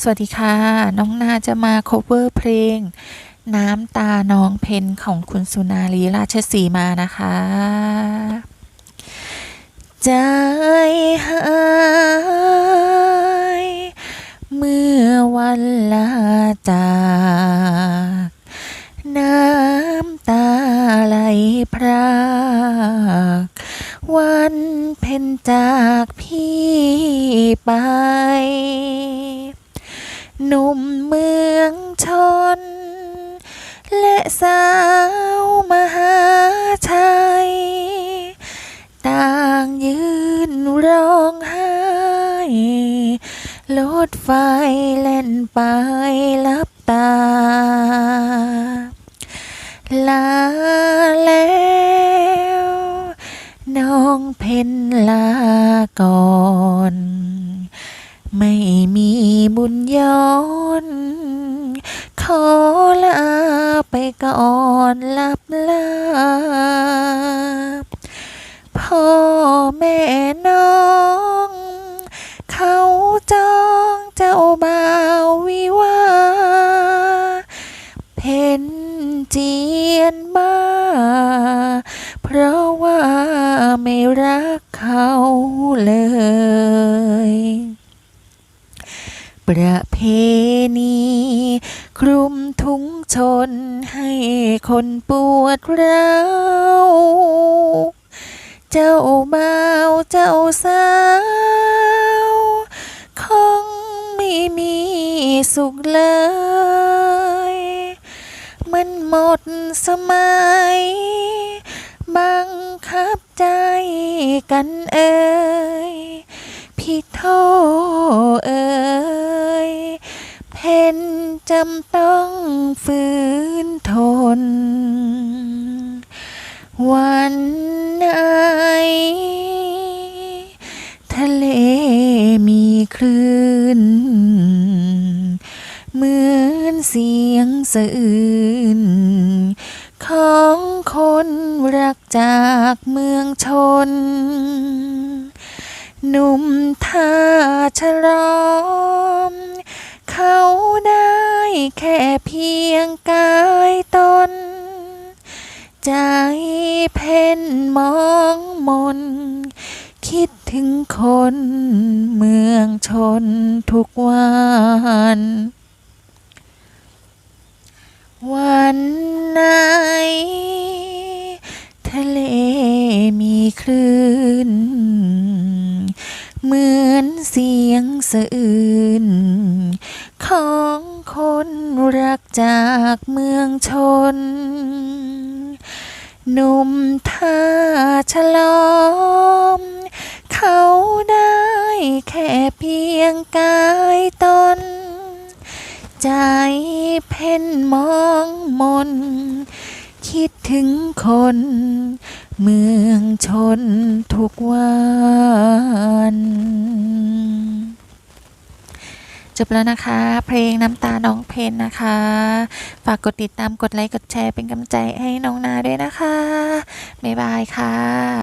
สวัสดีค่ะ น้องนาจะมา cover เพลง น้ำตาน้องเพนของคุณสุนารีราชสีมานะคะ ใจหายเมื่อวันลาจากน้ำตาไหลพรากวันเพ็ญจากพี่ไป หนุ่มเมืองชน และสาวมหาชัย ต่างยืนร้องไห้รถไฟเล่นไปลับตา ลาแล้วน้องเพ็นลาก่อน ไม่มี บุญย้อน ขอลาไปก่อนลับลาพ่อแม่น้อง เขาจองเจ้าบ่าววิวา เพนเจียนบ้า ประเพณีคลุมทุงชนให้คนปวดร้าวเจ้าบ่าวเจ้าสาว คงไม่มีสุขเลย มันหมดสมัย บังคับใจกันเอ่ยพี่โทเจำต้องฝืนทน วันไหน ทะเลมีคลื่น เหมือนเสียงสะอื้นของคนรักจากเมืองชน หนุ่มท่าฉลอม เขาได้ แค่เพียงกายตน ใจเพ่นมองมน คิดถึงคนเมืองชนทุกวันวันไหน ทะเลมีคลื่น เหมือนเสียงสะอื้นของ คนรักจากเมืองชน หนุ่มท่าฉลอม เขาได้แค่เพียงกายตน ใจเพ่นมองมน คิดถึงคน เมืองชนทุกวัน บแล้วนะคะ เพลงน้ำตาน้องเพนนะคะ ฝากกดติดตามกดไลค์กดแชร์เป็นกำลังใจให้น้องนาด้วยนะคะ บ๊ายบายค่ะ